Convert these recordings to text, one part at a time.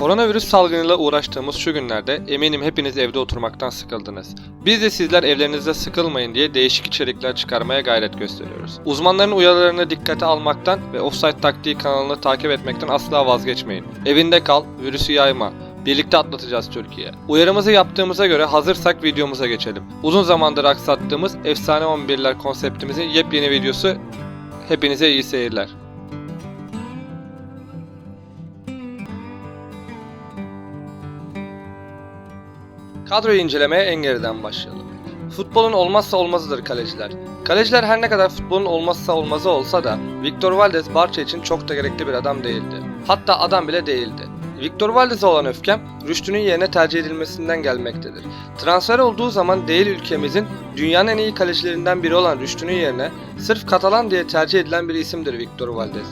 Koronavirüs salgınıyla uğraştığımız şu günlerde eminim hepiniz evde oturmaktan sıkıldınız. Biz de sizler evlerinizde sıkılmayın diye değişik içerikler çıkarmaya gayret gösteriyoruz. Uzmanların uyarılarını dikkate almaktan ve Offside Taktiği kanalını takip etmekten asla vazgeçmeyin. Evinde kal, virüsü yayma. Birlikte atlatacağız Türkiye. Uyarımızı yaptığımıza göre hazırsak videomuza geçelim. Uzun zamandır aksattığımız Efsane 11'ler konseptimizin yepyeni videosu. Hepinize iyi seyirler. Kadroyu incelemeye en geriden başlayalım. Futbolun olmazsa olmazıdır kaleciler. Kaleciler her ne kadar futbolun olmazsa olmazı olsa da Victor Valdez Barça için çok da gerekli bir adam değildi. Hatta adam bile değildi. Victor Valdez'e olan öfkem Rüştü'nün yerine tercih edilmesinden gelmektedir. Transfer olduğu zaman değil ülkemizin dünyanın en iyi kalecilerinden biri olan Rüştü'nün yerine sırf Katalan diye tercih edilen bir isimdir Victor Valdez.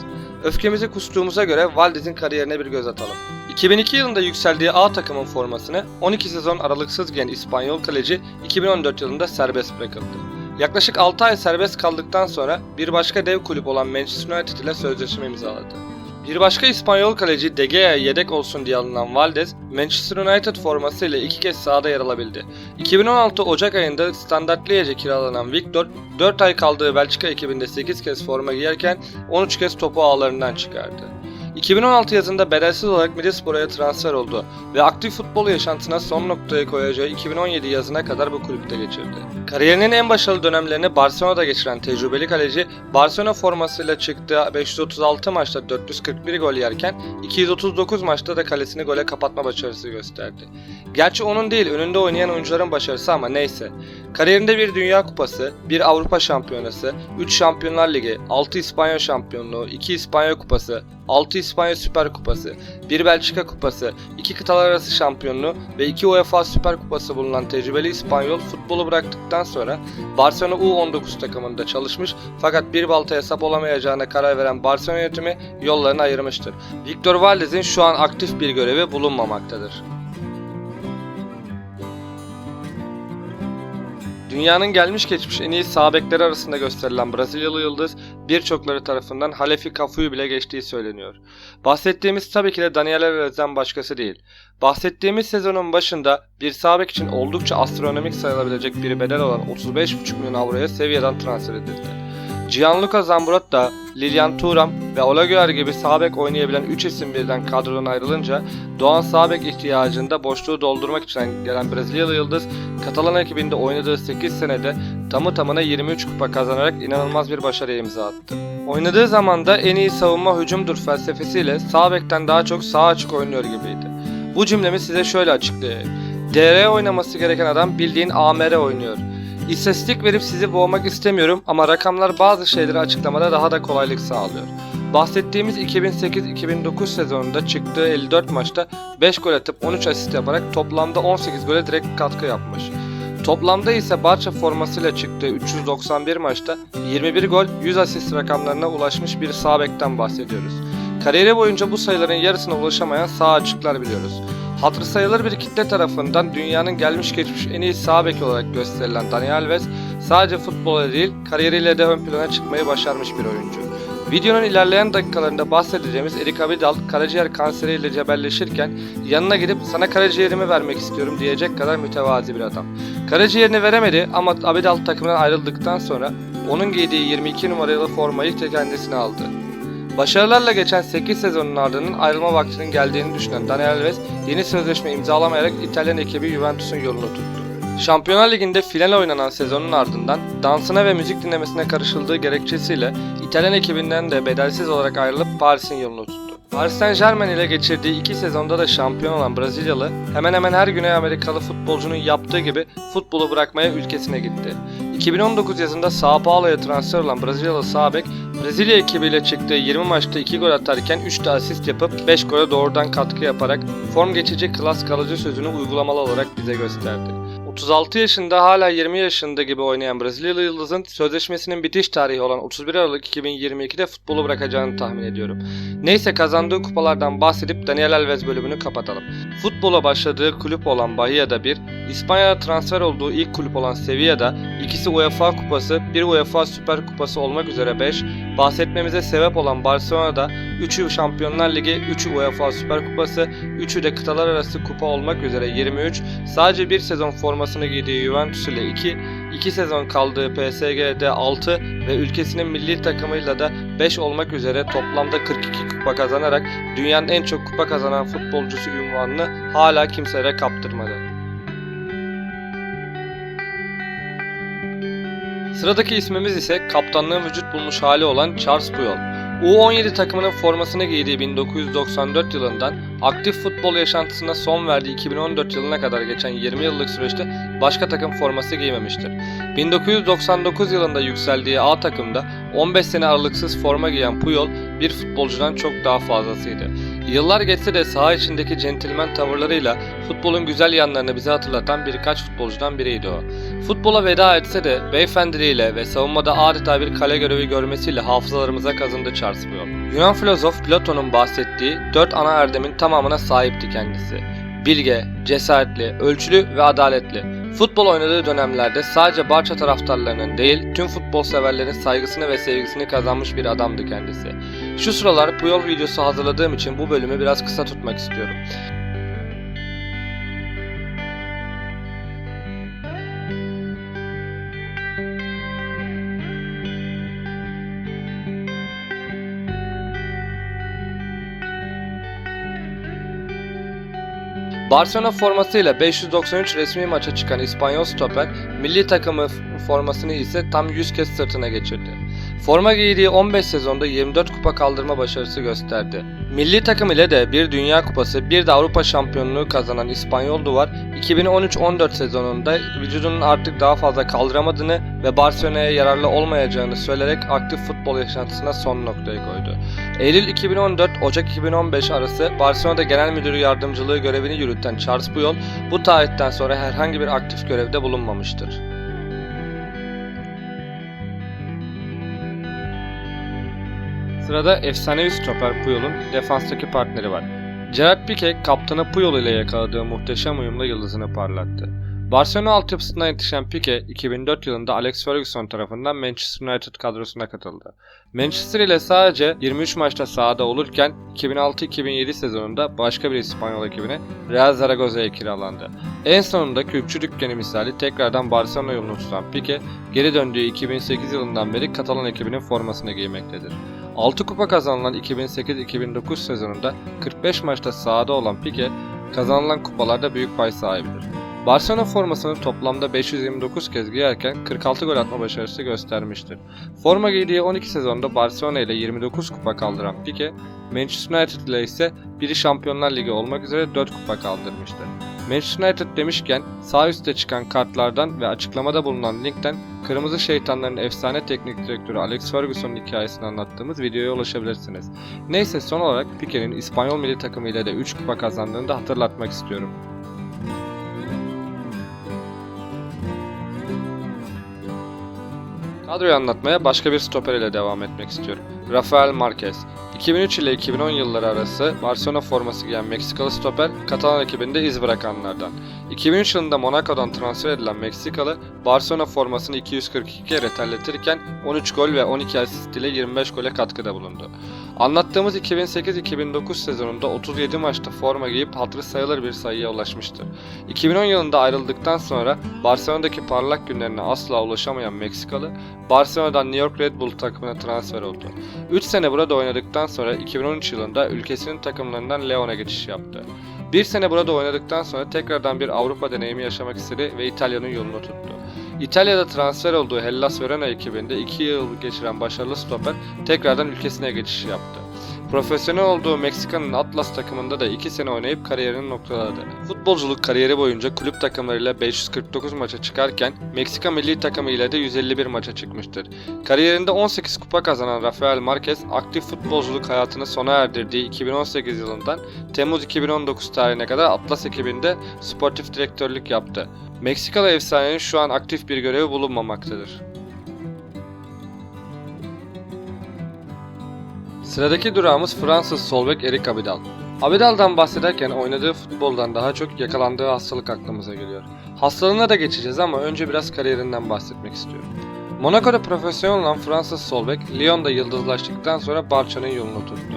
Öfkemizi kustuğumuza göre Valdez'in kariyerine bir göz atalım. 2002 yılında yükseldiği A takımın formasını 12 sezon aralıksız giyen İspanyol kaleci 2014 yılında serbest bırakıldı. Yaklaşık 6 ay serbest kaldıktan sonra bir başka dev kulüp olan Manchester United ile sözleşme imzaladı. Bir başka İspanyol kaleci De Gea'ya yedek olsun diye alınan Valdez, Manchester United formasıyla iki kez sahada yer alabildi. 2016 Ocak ayında Standard Liège'e kiralanan Victor, 4 ay kaldığı Belçika ekibinde 8 kez forma giyerken 13 kez topu ağlarından çıkardı. 2016 yazında bedelsiz olarak Middlesbrough'a transfer oldu ve aktif futbol yaşantısına son noktayı koyacağı 2017 yazına kadar bu kulüpte geçirdi. Kariyerinin en başarılı dönemlerini Barcelona'da geçiren tecrübeli kaleci, Barcelona formasıyla çıktığı 536 maçta 441 gol yerken 239 maçta da kalesini gole kapatma başarısı gösterdi. Gerçi onun değil önünde oynayan oyuncuların başarısı ama neyse. Kariyerinde bir Dünya Kupası, bir Avrupa Şampiyonası, 3 Şampiyonlar Ligi, 6 İspanya Şampiyonluğu, 2 İspanya Kupası, 6 İspanya Süper Kupası, 1 Belçika Kupası, 2 kıtalar arası şampiyonluğu ve 2 UEFA Süper Kupası bulunan tecrübeli İspanyol futbolu bıraktıktan sonra Barcelona U19 takımında çalışmış fakat bir baltaya sap olamayacağına karar veren Barcelona yönetimi yollarını ayırmıştır. Victor Valdez'in şu an aktif bir görevi bulunmamaktadır. Dünyanın gelmiş geçmiş en iyi sağ bekleri arasında gösterilen Brezilyalı yıldız birçokları tarafından Halefi Cafu'yu bile geçtiği söyleniyor. Bahsettiğimiz tabii ki de Daniel Alves'den başkası değil. Bahsettiğimiz sezonun başında bir sağ bek için oldukça astronomik sayılabilecek bir bedel olan 35,5 milyon avroya seviyeden transfer edildi. Gianluca Zambrotta, Lilian Thuram ve Ola Güler gibi sağ bek oynayabilen 3 isim birden kadrodan ayrılınca doğan sağ bek ihtiyacında boşluğu doldurmak için gelen Brezilyalı yıldız Katalan ekibinde oynadığı 8 senede tamı tamına 23 kupa kazanarak inanılmaz bir başarıya imza attı. Oynadığı zaman da en iyi savunma hücumdur felsefesiyle sağ bekten daha çok sağ açık oynuyor gibiydi. Bu cümlemi size şöyle açıklayayım. DR oynaması gereken adam bildiğin AMR oynuyor. İstatistik verip sizi boğmak istemiyorum ama rakamlar bazı şeyleri açıklamada daha da kolaylık sağlıyor. Bahsettiğimiz 2008-2009 sezonunda çıktığı 54 maçta 5 gol atıp 13 asist yaparak toplamda 18 gole direkt katkı yapmış. Toplamda ise Barça formasıyla çıktığı 391 maçta 21 gol 100 asist rakamlarına ulaşmış bir sağ bekten bahsediyoruz. Kariyeri boyunca bu sayıların yarısına ulaşamayan sağ açıklar biliyoruz. Hatırı sayılır bir kitle tarafından dünyanın gelmiş geçmiş en iyi sağ beki olarak gösterilen Dani Alves sadece futbola değil kariyeriyle de ön plana çıkmayı başarmış bir oyuncu. Videonun ilerleyen dakikalarında bahsedeceğimiz Erik Abidal karaciğer kanseriyle cebelleşirken yanına gidip sana karaciğerimi vermek istiyorum diyecek kadar mütevazi bir adam. Karaciğerini veremedi ama Abidal takımından ayrıldıktan sonra onun giydiği 22 numaralı formayı kendisine aldı. Başarılarla geçen 8 sezonun ardından ayrılma vaktinin geldiğini düşünen Daniel Alves yeni sözleşme imzalamayarak İtalyan ekibi Juventus'un yolunu tuttu. Şampiyonlar Ligi'nde final oynanan sezonun ardından dansına ve müzik dinlemesine karışıldığı gerekçesiyle İtalyan ekibinden de bedelsiz olarak ayrılıp Paris'in yolunu tuttu. Paris Saint Germain ile geçirdiği iki sezonda da şampiyon olan Brezilyalı hemen hemen her Güney Amerikalı futbolcunun yaptığı gibi futbolu bırakmaya ülkesine gitti. 2019 yazında Sao Paulo'ya transfer olan Brezilyalı sağ bek Brezilya ekibiyle çıktığı 20 maçta 2 gol atarken 3 de asist yapıp 5 gole doğrudan katkı yaparak form geçici klas kalıcı sözünü uygulamalı olarak bize gösterdi. 36 yaşında hala 20 yaşında gibi oynayan Brezilyalı yıldızın sözleşmesinin bitiş tarihi olan 31 Aralık 2022'de futbolu bırakacağını tahmin ediyorum. Neyse kazandığı kupalardan bahsedip Daniel Alves bölümünü kapatalım. Futbola başladığı kulüp olan Bahia'da bir, İspanya'da transfer olduğu ilk kulüp olan Sevilla'da, ikisi UEFA kupası, bir UEFA Süper Kupası olmak üzere 5, bahsetmemize sebep olan Barcelona'da 3'ü Şampiyonlar Ligi, 3'ü UEFA Süper Kupası, 3'ü de kıtalar arası kupa olmak üzere 23, sadece bir sezon formasını giydiği Juventus ile 2, 2 sezon kaldığı PSG'de 6 ve ülkesinin milli takımıyla da 5 olmak üzere toplamda 42 kupa kazanarak dünyanın en çok kupa kazanan futbolcusu ünvanını hala kimselere kaptırmadı. Sıradaki ismimiz ise kaptanlığın vücut bulmuş hali olan Charles Puyol. U17 takımının formasını giydiği 1994 yılından aktif futbol yaşantısına son verdiği 2014 yılına kadar geçen 20 yıllık süreçte başka takım forması giymemiştir. 1999 yılında yükseldiği A takımda 15 sene aralıksız forma giyen Puyol bir futbolcudan çok daha fazlasıydı. Yıllar geçse de saha içindeki centilmen tavırlarıyla futbolun güzel yanlarını bize hatırlatan birkaç futbolcudan biriydi o. Futbola veda etse de beyefendiliğiyle ve savunmada adeta bir kale görevi görmesiyle hafızalarımıza kazındı Charles Puyol. Yunan filozof Platon'un bahsettiği dört ana erdemin tamamına sahipti kendisi. Bilge, cesaretli, ölçülü ve adaletli. Futbol oynadığı dönemlerde sadece Barça taraftarlarının değil, tüm futbol severlerin saygısını ve sevgisini kazanmış bir adamdı kendisi. Şu sıralar Puyol videosu hazırladığım için bu bölümü biraz kısa tutmak istiyorum. Barcelona formasıyla 593 resmi maça çıkan İspanyol stoper, milli takımı formasını ise tam 100 kez sırtına geçirdi. Forma giydiği 15 sezonda 24 kupa kaldırma başarısı gösterdi. Milli takım ile de bir Dünya Kupası, bir de Avrupa Şampiyonluğu kazanan İspanyol Duvar, 2013-14 sezonunda vücudunun artık daha fazla kaldıramadığını ve Barcelona'ya yararlı olmayacağını söyleyerek aktif futbol yaşantısına son noktayı koydu. Eylül 2014-Ocak 2015 arası Barcelona'da genel müdürü yardımcılığı görevini yürüten Charles Puyol, bu tarihten sonra herhangi bir aktif görevde bulunmamıştır. Sırada efsanevi stoper Puyol'un defanstaki partneri var. Gerard Pique kaptanı Puyol ile yakaladığı muhteşem uyumla yıldızını parlattı. Barcelona altyapısından yetişen Pique 2004 yılında Alex Ferguson tarafından Manchester United kadrosuna katıldı. Manchester ile sadece 23 maçta sahada olurken 2006-2007 sezonunda başka bir İspanyol ekibine Real Zaragoza'ya kiralandı. En sonunda Kürkçü dükkanı misali tekrardan Barcelona yolunu tutan Pique, geri döndüğü 2008 yılından beri Katalan ekibinin formasını giymektedir. 6 kupa kazanılan 2008-2009 sezonunda 45 maçta sahada olan Pique, kazanılan kupalarda büyük pay sahibidir. Barcelona formasını toplamda 529 kez giyerken 46 gol atma başarısı göstermiştir. Forma giydiği 12 sezonda Barcelona ile 29 kupa kaldıran Pique, Manchester United ile ise biri Şampiyonlar Ligi olmak üzere 4 kupa kaldırmıştır. Manchester United demişken sağ üstte çıkan kartlardan ve açıklamada bulunan linkten Kırmızı Şeytanların efsane teknik direktörü Alex Ferguson'un hikayesini anlattığımız videoya ulaşabilirsiniz. Neyse son olarak Pique'nin İspanyol milli takımı ile de 3 kupa kazandığını da hatırlatmak istiyorum. Kadroyu anlatmaya başka bir stoper ile devam etmek istiyorum. Rafael Marquez. 2003 ile 2010 yılları arası Barcelona forması giyen Meksikalı stoper, Katalan ekibinde iz bırakanlardan. 2003 yılında Monaco'dan transfer edilen Meksikalı, Barcelona formasını 242 kere terletirken 13 gol ve 12 asist ile 25 gole katkıda bulundu. Anlattığımız 2008-2009 sezonunda 37 maçta forma giyip hatırı sayılır bir sayıya ulaşmıştır. 2010 yılında ayrıldıktan sonra Barcelona'daki parlak günlerine asla ulaşamayan Meksikalı, Barcelona'dan New York Red Bull takımına transfer oldu. 3 sene burada oynadıktan sonra 2013 yılında ülkesinin takımlarından Leon'a geçiş yaptı. Bir sene burada oynadıktan sonra tekrardan bir Avrupa deneyimi yaşamak istedi ve İtalya'nın yolunu tuttu. İtalya'da transfer olduğu Hellas Verona ekibinde 2 yıl geçiren başarılı stoper tekrardan ülkesine geçiş yaptı. Profesyonel olduğu Meksika'nın Atlas takımında da 2 sene oynayıp kariyerini noktaladı. Futbolculuk kariyeri boyunca kulüp takımlarıyla 549 maça çıkarken Meksika milli takımı ile de 151 maça çıkmıştır. Kariyerinde 18 kupa kazanan Rafael Marquez aktif futbolculuk hayatını sona erdirdiği 2018 yılından Temmuz 2019 tarihine kadar Atlas ekibinde sportif direktörlük yaptı. Meksikalı efsanenin şu an aktif bir görevi bulunmamaktadır. Sıradaki durağımız Fransız solbek Eric Abidal. Abidal'dan bahsederken oynadığı futboldan daha çok yakalandığı hastalık aklımıza geliyor. Hastalığına da geçeceğiz ama önce biraz kariyerinden bahsetmek istiyorum. Monaco'da profesyonel olan Fransız solbek, Lyon'da yıldızlaştıktan sonra Barça'nın yolunu tuttu.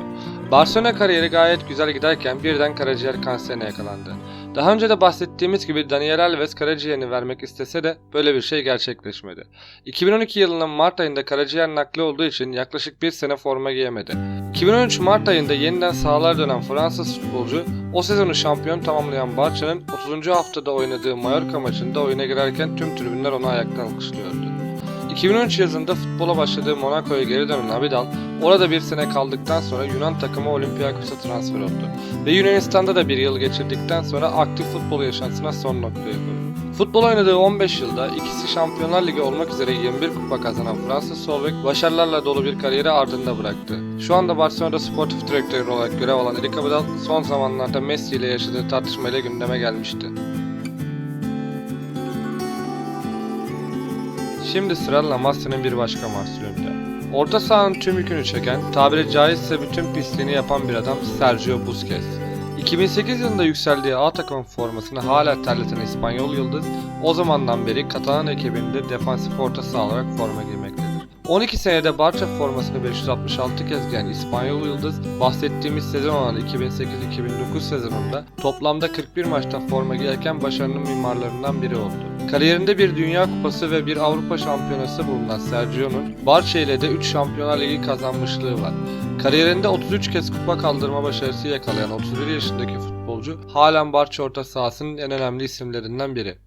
Barcelona kariyeri gayet güzel giderken birden karaciğer kanserine yakalandı. Daha önce de bahsettiğimiz gibi Daniel Alves karaciğerini vermek istese de böyle bir şey gerçekleşmedi. 2012 yılının Mart ayında karaciğer nakli olduğu için yaklaşık bir sene forma giyemedi. 2013 Mart ayında yeniden sahalara dönen Fransız futbolcu o sezonu şampiyon tamamlayan Barça'nın 30. haftada oynadığı Mallorca maçında oyuna girerken tüm tribünler onu ayakta alkışlıyordu. 2013 yazında futbola başladığı Monaco'ya geri dönen Abidal, orada bir sene kaldıktan sonra Yunan takımı Olympiakos'a transfer oldu ve Yunanistan'da da bir yıl geçirdikten sonra aktif futbol yaşantısına son noktayı koydu. Futbol oynadığı 15 yılda ikisi Şampiyonlar Ligi olmak üzere 21 kupa kazanan Fransız sol bek başarılarla dolu bir kariyeri ardında bıraktı. Şu anda Barcelona'da sportif direktör olarak görev alan Eric Abidal son zamanlarda Messi ile yaşadığı tartışmayla gündeme gelmişti. Şimdi sıra La Masia'nın bir başka mahsulünde. Orta sahanın tüm yükünü çeken, tabiri caizse bütün pisliğini yapan bir adam Sergio Busquets. 2008 yılında yükseldiği A takımın formasını hala terleten İspanyol Yıldız, o zamandan beri Katalan ekibinde defansif orta saha olarak forma giymektedir. 12 senede Barça formasını 566 kez giyen İspanyol Yıldız, bahsettiğimiz sezon olan 2008-2009 sezonunda toplamda 41 maçta forma giyerken başarının mimarlarından biri oldu. Kariyerinde bir Dünya Kupası ve bir Avrupa Şampiyonası bulunan Sergio'nun Barça ile de 3 Şampiyonlar Ligi kazanmışlığı var. Kariyerinde 33 kez kupa kaldırma başarısı yakalayan 31 yaşındaki futbolcu halen Barça orta sahasının en önemli isimlerinden biri.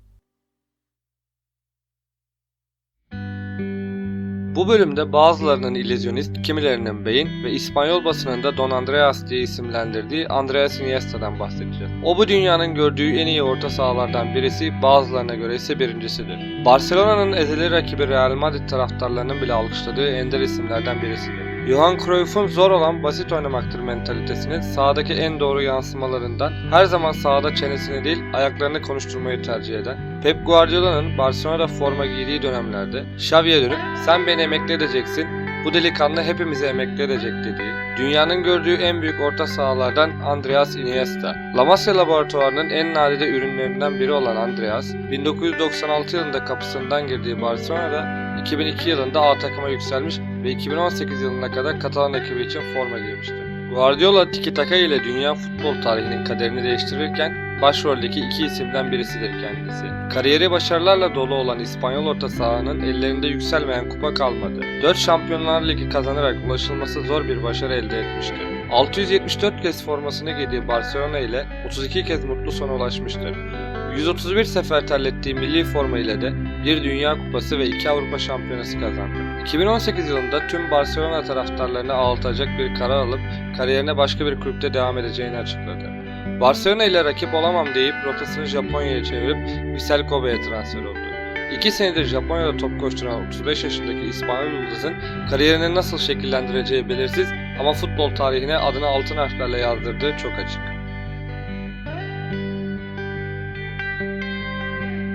Bu bölümde bazılarının illüzyonist, kimilerinin beyin ve İspanyol basınında Don Andreas diye isimlendirdiği Andreas Iniesta'dan bahsedeceğiz. O bu dünyanın gördüğü en iyi orta sahalardan birisi, bazılarına göre ise birincisidir. Barcelona'nın ezeli rakibi Real Madrid taraftarlarının bile alkışladığı ender isimlerden birisidir. Johan Cruyff'un zor olan basit oynamaktır mentalitesinin sahadaki en doğru yansımalarından her zaman sahada çenesini değil ayaklarını konuşturmayı tercih eden Pep Guardiola'nın Barcelona'da forma giydiği dönemlerde Xavi'ye dönüp sen beni emekli edeceksin bu delikanlı hepimizi emekli edecek dediği, dünyanın gördüğü en büyük orta sahalardan Andreas Iniesta. La Masia laboratuvarının en nadide ürünlerinden biri olan Andreas, 1996 yılında kapısından girdiği Barcelona'da 2002 yılında A takıma yükselmiş ve 2018 yılına kadar Katalan ekibi için forma giymişti. Guardiola tiki taka ile dünya futbol tarihinin kaderini değiştirirken başroldeki iki isimden birisidir kendisi. Kariyeri başarılarla dolu olan İspanyol orta sahanın ellerinde yükselmeyen kupa kalmadı. 4 Şampiyonlar Ligi kazanarak ulaşılması zor bir başarı elde etmiştir. 674 kez formasını giydiği Barcelona ile 32 kez mutlu sona ulaşmıştır. 131 sefer terlettiği milli forma ile de bir Dünya Kupası ve iki Avrupa Şampiyonası kazandı. 2018 yılında tüm Barcelona taraftarlarını ağlatacak bir karar alıp kariyerine başka bir kulüpte devam edeceğini açıkladı. Barcelona ile rakip olamam deyip rotasını Japonya'ya çevirip Vissel Kobe'ye transfer oldu. 2 senedir Japonya'da top koşturan 35 yaşındaki İspanyol yıldızın kariyerini nasıl şekillendireceği belirsiz ama futbol tarihine adını altın harflerle yazdırdığı çok açık.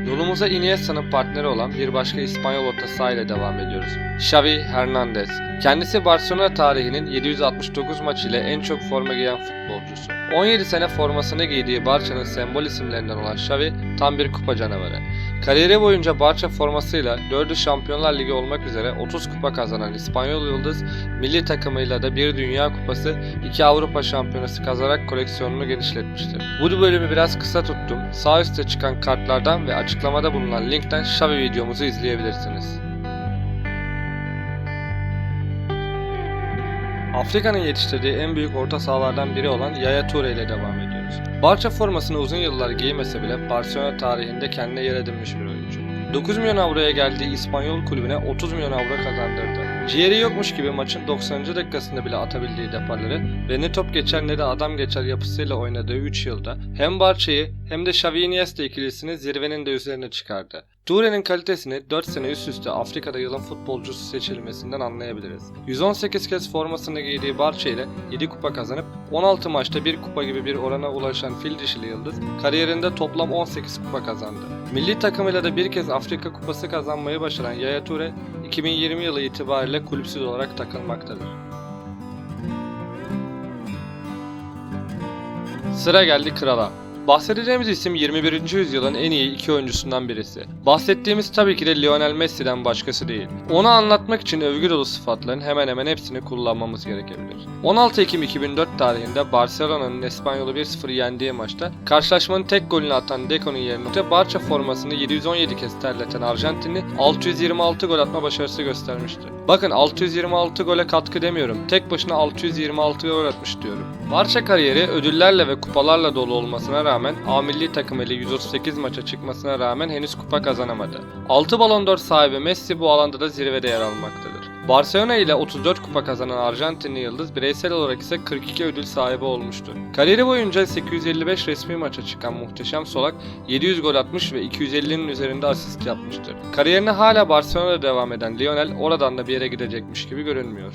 Yolumuza Iniesta'nın partneri olan bir başka İspanyol orta saha ile devam ediyoruz. Xavi Hernandez. Kendisi Barcelona tarihinin 769 maç ile en çok forma giyen futbolcusu. 17 sene formasını giydiği Barça'nın sembol isimlerinden olan Xavi tam bir kupa canavarı. Kariyeri boyunca Barça formasıyla 4'ü Şampiyonlar Ligi olmak üzere 30 kupa kazanan İspanyol Yıldız, milli takımıyla da bir Dünya Kupası, 2 Avrupa Şampiyonası kazanarak koleksiyonunu genişletmiştir. Bu bölümü biraz kısa tuttum. Sağ üstte çıkan kartlardan ve açıklamada bulunan linkten Xavi videomuzu izleyebilirsiniz. Afrika'nın yetiştirdiği en büyük orta sahalardan biri olan Yaya Toure ile devam ediyoruz. Barça formasını uzun yıllar giymese bile Barcelona tarihinde kendine yer edinmiş bir oyuncu. 9 milyon avroya geldiği İspanyol kulübüne 30 milyon avro kazandırdı. Ciğeri yokmuş gibi maçın 90. dakikasında bile atabildiği deparları ve ne top geçer ne de adam geçer yapısıyla oynadığı 3 yılda hem Barça'yı hem de Xavi Iniesta ikilisini zirvenin de üzerine çıkardı. Toure'nin kalitesini 4 sene üst üste Afrika'da yılın futbolcusu seçilmesinden anlayabiliriz. 118 kez formasını giydiği Barça ile 7 kupa kazanıp 16 maçta bir kupa gibi bir orana ulaşan fil dişili yıldız kariyerinde toplam 18 kupa kazandı. Milli takımıyla da bir kez Afrika kupası kazanmayı başaran Yaya Toure 2020 yılı itibariyle kulüpsüz olarak takılmaktadır. Sıra geldi krala. Bahsedeceğimiz isim 21. yüzyılın en iyi iki oyuncusundan birisi. Bahsettiğimiz tabii ki de Lionel Messi'den başkası değil. Onu anlatmak için övgü dolu sıfatların hemen hemen hepsini kullanmamız gerekebilir. 16 Ekim 2004 tarihinde Barcelona'nın İspanyol'u 1-0 yendiği maçta karşılaşmanın tek golünü atan Deco'nun yerine Barça formasını 717 kez terleten Arjantinli 626 gol atma başarısı göstermişti. Bakın 626 gole katkı demiyorum. Tek başına 626 gol atmış diyorum. Barça kariyeri ödüllerle ve kupalarla dolu olmasına rağmen A milli takım ile 138 maça çıkmasına rağmen henüz kupa kazanamadı. 6 Ballon d'Or sahibi Messi bu alanda da zirvede yer almaktadır. Barcelona ile 34 kupa kazanan Arjantinli yıldız bireysel olarak ise 42 ödül sahibi olmuştur. Kariyeri boyunca 855 resmi maça çıkan muhteşem solak 700 gol atmış ve 250'nin üzerinde asist yapmıştır. Kariyerine hala Barcelona'da devam eden Lionel oradan da bir yere gidecekmiş gibi görünmüyor.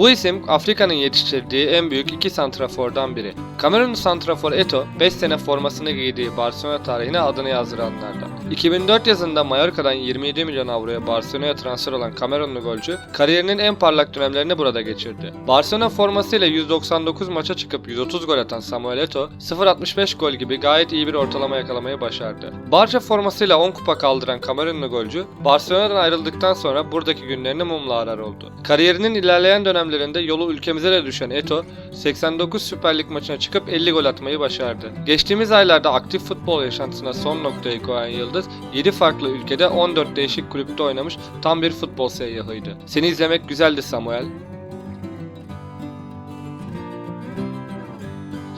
Bu isim Afrika'nın yetiştirdiği en büyük iki santrafordan biri. Kamerunlu santrafor Eto 5 sene formasını giydiği Barcelona tarihine adını yazdıranlardan. 2004 yazında Mallorca'dan 27 milyon avroya Barcelona'ya transfer olan Kamerunlu golcü kariyerinin en parlak dönemlerini burada geçirdi. Barcelona formasıyla 199 maça çıkıp 130 gol atan Samuel Eto 0.65 gol gibi gayet iyi bir ortalama yakalamayı başardı. Barça formasıyla 10 kupa kaldıran Kamerunlu golcü Barcelona'dan ayrıldıktan sonra buradaki günlerini mumla arar oldu. Kariyerinin ilerleyen dönemlerinde yolu ülkemize de düşen Eto 89 Süper Lig maçına çıkıp 50 gol atmayı başardı. Geçtiğimiz aylarda aktif futbol yaşantısına son noktayı koyan Yıldız 7 farklı ülkede 14 değişik kulüpte oynamış tam bir futbol seyyahıydı. Seni izlemek güzeldi Samuel.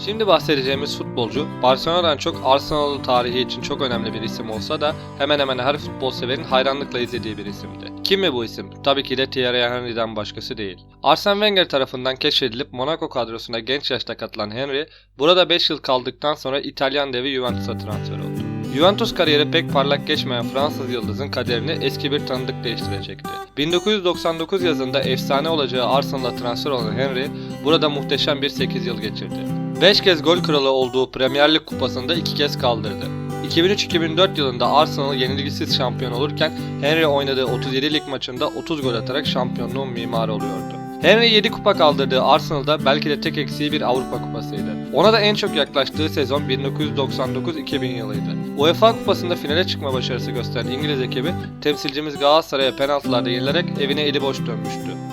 Şimdi bahsedeceğimiz futbolcu Barcelona'dan çok Arsenal'ın tarihi için çok önemli bir isim olsa da hemen hemen her futbol severin hayranlıkla izlediği bir isimdi. Kim mi bu isim? Tabii ki de Thierry Henry'den başkası değil. Arsene Wenger tarafından keşfedilip Monaco kadrosuna genç yaşta katılan Henry, burada 5 yıl kaldıktan sonra İtalyan devi Juventus'a transfer oldu. Juventus kariyeri pek parlak geçmeyen Fransız yıldızın kaderini eski bir tanıdık değiştirecekti. 1999 yazında efsane olacağı Arsenal'a transfer olan Henry, burada muhteşem bir 8 yıl geçirdi. 5 kez gol kralı olduğu Premier Lig kupasında 2 kez kaldırdı. 2003-2004 yılında Arsenal yenilgisiz şampiyon olurken Henry oynadığı 37 lig maçında 30 gol atarak şampiyonluğun mimarı oluyordu. Henry 7 kupa kaldırdığı Arsenal'da belki de tek eksiği bir Avrupa kupasıydı. Ona da en çok yaklaştığı sezon 1999-2000 yılıydı. UEFA kupasında finale çıkma başarısı gösteren İngiliz ekibi temsilcimiz Galatasaray'a penaltılarda yenilerek evine eli boş dönmüştü.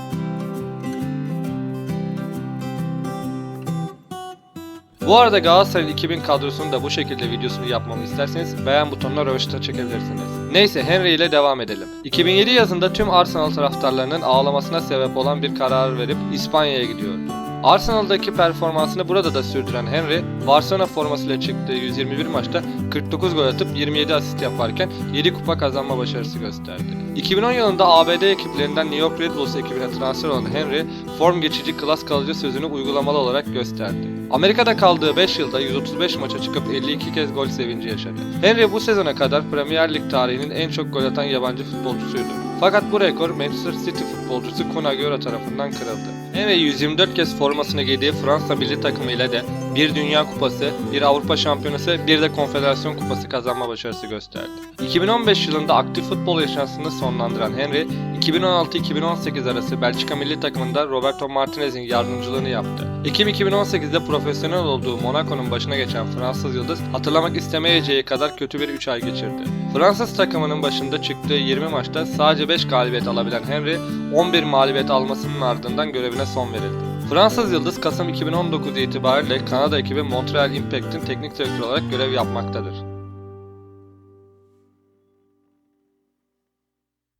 Bu arada Galatasaray'ın 2000 kadrosunu da bu şekilde videosunu yapmamı isterseniz beğen butonuna röveşata çekebilirsiniz. Neyse Henry ile devam edelim. 2007 yazında tüm Arsenal taraftarlarının ağlamasına sebep olan bir karar verip İspanya'ya gidiyordu. Arsenal'daki performansını burada da sürdüren Henry, Barcelona formasıyla çıktığı 121 maçta 49 gol atıp 27 asist yaparken 7 kupa kazanma başarısı gösterdi. 2010 yılında ABD ekiplerinden New York Red Bulls ekibine transfer olan Henry, form geçici klas kalıcı sözünü uygulamalı olarak gösterdi. Amerika'da kaldığı 5 yılda 135 maça çıkıp 52 kez gol sevinci yaşadı. Henry bu sezona kadar Premier Lig tarihinin en çok gol atan yabancı futbolcusuydu. Fakat bu rekor Manchester City futbolcusu Kun Agüero tarafından kırıldı. Henry 124 kez formasını giydiği Fransa milli takımı ile de bir Dünya Kupası, bir Avrupa Şampiyonası, bir de Konfederasyon Kupası kazanma başarısı gösterdi. 2015 yılında aktif futbol yaşantısını sonlandıran Henry, 2016-2018 arası Belçika milli takımında Roberto Martinez'in yardımcılığını yaptı. Ekim 2018'de profesyonel olduğu Monaco'nun başına geçen Fransız yıldız hatırlamak istemeyeceği kadar kötü bir 3 ay geçirdi. Fransız takımının başında çıktığı 20 maçta sadece 5 galibiyet alabilen Henry, 11 mağlubiyet almasının ardından görevine son verildi. Fransız Yıldız Kasım 2019 itibariyle Kanada ekibi Montreal Impact'in teknik direktörü olarak görev yapmaktadır.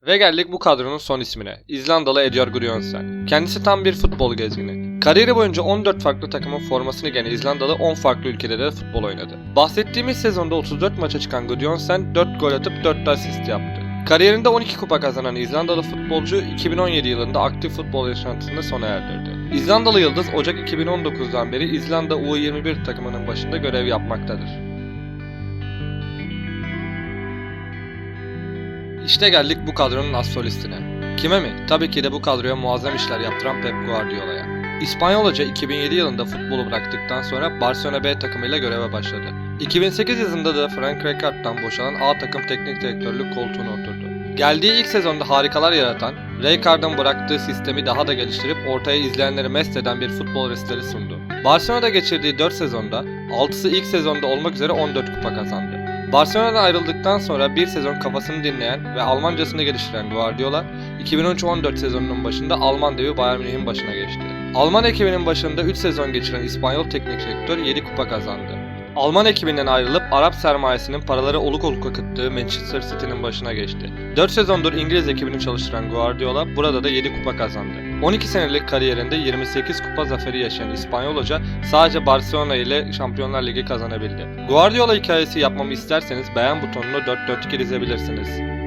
Ve geldik bu kadronun son ismine. İzlandalı Edjar Gudjonsen. Kendisi tam bir futbol gezgini. Kariyeri boyunca 14 farklı takımın formasını giyen İzlandalı 10 farklı ülkede de futbol oynadı. Bahsettiğimiz sezonda 34 maça çıkan Gudjonsen 4 gol atıp 4 de asist yaptı. Kariyerinde 12 kupa kazanan İzlandalı futbolcu 2017 yılında aktif futbol yaşantısını sona erdirdi. İzlandalı Yıldız Ocak 2019'dan beri İzlanda U21 takımının başında görev yapmaktadır. İşte geldik bu kadronun as solistine. Kime mi? Tabii ki de bu kadroya muazzam işler yaptıran Pep Guardiola'ya. İspanyol hoca 2007 yılında futbolu bıraktıktan sonra Barcelona B takımıyla göreve başladı. 2008 yılında da Frank Rijkaard'dan boşalan A takım teknik direktörlük koltuğuna oturdu. Geldiği ilk sezonda harikalar yaratan, Rijkaard'ın bıraktığı sistemi daha da geliştirip ortaya izleyenleri mest eden bir futbol resitali sundu. Barcelona'da geçirdiği 4 sezonda 6'sı ilk sezonda olmak üzere 14 kupa kazandı. Barcelona'dan ayrıldıktan sonra bir sezon kafasını dinleyen ve Almancasını geliştiren Guardiola, 2013-14 sezonunun başında Alman devi Bayern Münih'in başına geçti. Alman ekibinin başında 3 sezon geçiren İspanyol teknik direktör 7 kupa kazandı. Alman ekibinden ayrılıp Arap sermayesinin paraları oluk oluk akıttığı Manchester City'nin başına geçti. 4 sezondur İngiliz ekibini çalıştıran Guardiola burada da 7 kupa kazandı. 12 senelik kariyerinde 28 kupa zaferi yaşayan İspanyol hoca sadece Barcelona ile Şampiyonlar Ligi kazanabildi. Guardiola hikayesi yapmamı isterseniz beğen butonunu 442 dizebilirsiniz.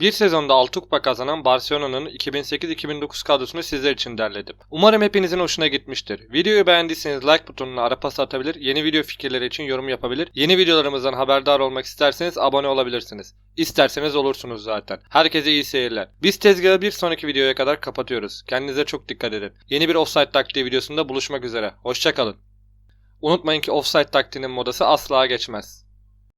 Bir sezonda 6 kupa kazanan Barcelona'nın 2008-2009 kadrosunu sizler için derledim. Umarım hepinizin hoşuna gitmiştir. Videoyu beğendiyseniz like butonuna ara pas atabilir, yeni video fikirleri için yorum yapabilir, yeni videolarımızdan haberdar olmak isterseniz abone olabilirsiniz. İsterseniz olursunuz zaten. Herkese iyi seyirler. Biz tezgahı bir sonraki videoya kadar kapatıyoruz. Kendinize çok dikkat edin. Yeni bir offside taktiği videosunda buluşmak üzere. Hoşçakalın. Unutmayın ki offside taktiğinin modası asla geçmez.